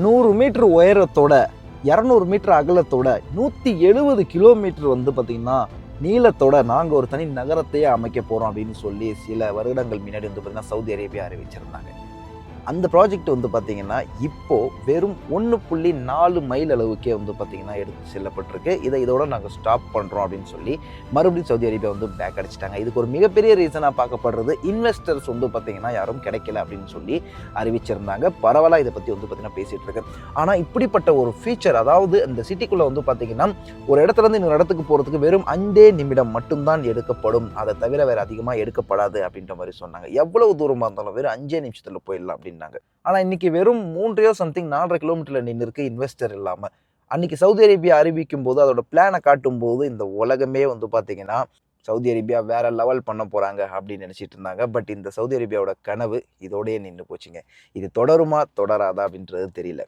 நூறு மீட்டர் உயரத்தோட இரநூறு மீட்டர் அகலத்தோட நூற்றி எழுபது கிலோமீட்டர் வந்து பார்த்திங்கன்னா நீளத்தோட நாங்கள் ஒரு தனி நகரத்தையே அமைக்க போகிறோம் அப்படின்னு சொல்லி சில வருடங்கள் முன்னாடி வந்து பார்த்திங்கன்னா சவுதி அரேபியா அறிவிச்சிருந்தாங்க. அந்த ப்ராஜெக்ட் வந்து பார்த்திங்கன்னா இப்போ வெறும் ஒன்று புள்ளி நாலு மைல் அளவுக்கே வந்து பார்த்திங்கன்னா எடுத்து செல்லப்பட்டிருக்கு. இதை இதோட நாங்கள் ஸ்டாப் பண்ணுறோம் அப்படின்னு சொல்லி மறுபடியும் சவுதி அரேபியா வந்து பேக் அடிச்சிட்டாங்க. இதுக்கு ஒரு மிகப்பெரிய ரீசனாக பார்க்கப்படுறது இன்வெஸ்டர்ஸ் வந்து பார்த்திங்கன்னா யாரும் கிடைக்கல அப்படின்னு சொல்லி அறிவிச்சிருந்தாங்க. பரவலாக இதை பற்றி வந்து பார்த்திங்கன்னா பேசிகிட்டு இருக்கு. ஆனால் இப்படிப்பட்ட ஒரு ஃபீச்சர் அதாவது அந்த சிட்டிக்குள்ளே வந்து பார்த்திங்கன்னா ஒரு இடத்துல இருந்து இன்னொரு இடத்துக்கு போகிறதுக்கு வெறும் அஞ்சே நிமிடம் மட்டும்தான் எடுக்கப்படும். அதை தவிர வேறு அதிகமாக எடுக்கப்படாது அப்படின்ற மாதிரி சொன்னாங்க. எவ்வளவு தூரமாக இருந்தாலும் வெறும் அஞ்சே நிமிஷத்தில் போயிடலாம் அப்படின்னு அப்படின்னாங்க. ஆனால் இன்னைக்கு வெறும் மூன்றையோ சம்திங் நாலரை கிலோமீட்டரில் நின்று இருக்கு இன்வெஸ்டர் இல்லாமல் அன்னைக்கு சவுதி அரேபியா அறிவிக்கும் போது அதோட பிளானை காட்டும் போது இந்த உலகமே வந்து பார்த்தீங்கன்னா சவுதி அரேபியா வேற லெவல் பண்ண போறாங்க அப்படின்னு நினச்சிட்டு இருந்தாங்க. பட் இந்த சவுதி அரேபியாவோட கனவு இதோடையே நின்று போச்சுங்க. இது தொடருமா தொடராதா அப்படின்றது தெரியல.